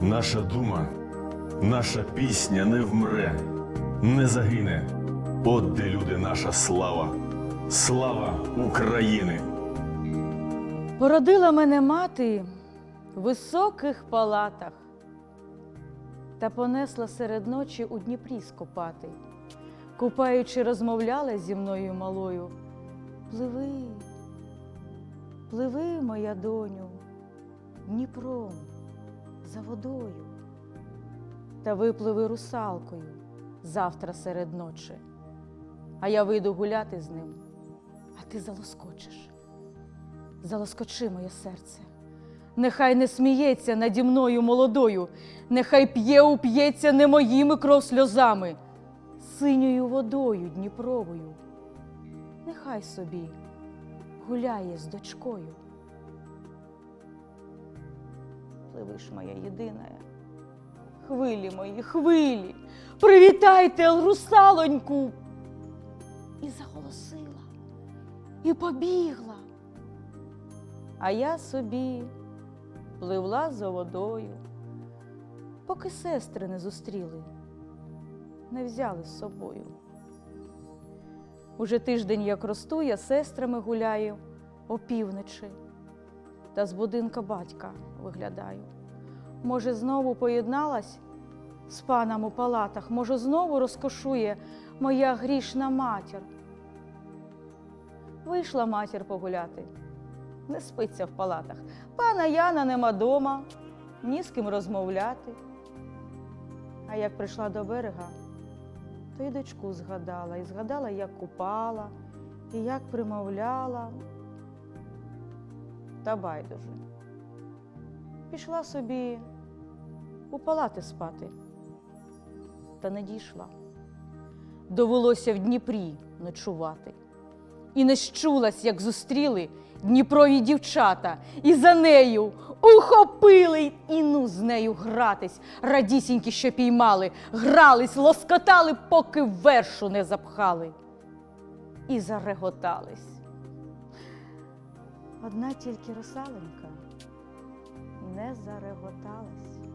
Наша дума, наша пісня не вмре, не загине. От де люди наша слава, слава України. Породила мене мати в високих палатах та понесла серед ночі у Дніпрі скопати. Купаючи, розмовляла зі мною малою. Пливи, пливи, моя доню, Дніпром за водою. Та випливи русалкою завтра серед ночі. А я вийду гуляти з ним, а ти залоскочиш залоскочи моє серце. Нехай не сміється наді мною молодою, нехай п'є уп'ється не моїми кров сльозами, синьою водою Дніпровою. Нехай собі гуляє з дочкою. Пливиш моя єдина, хвилі мої, хвилі, привітайте русалоньку. І заголосила, і побігла. А я собі пливла за водою, поки сестри не зустріли, не взяли з собою. Уже тиждень, як росту, я сестрами гуляю опівночі, та з будинка батька виглядаю. Може, знову поєдналась з паном у палатах, може, знову розкошує моя грішна матір. Вийшла матір погуляти не спиться в палатах. Пана Яна нема дома, ні з ким розмовляти. А як прийшла до берега, то й дочку згадала, і згадала, як купала, і як примовляла. Та байдуже. Пішла собі у палати спати, та не дійшла. Довелося в Дніпрі ночувати і не щулась, як зустріли Дніпрові дівчата, і за нею ухопили і ну з нею гратись. Радісінькі, що піймали, грались, лоскотали, поки вершу не запхали. І зареготались. Одна тільки русаленька не зареготалась.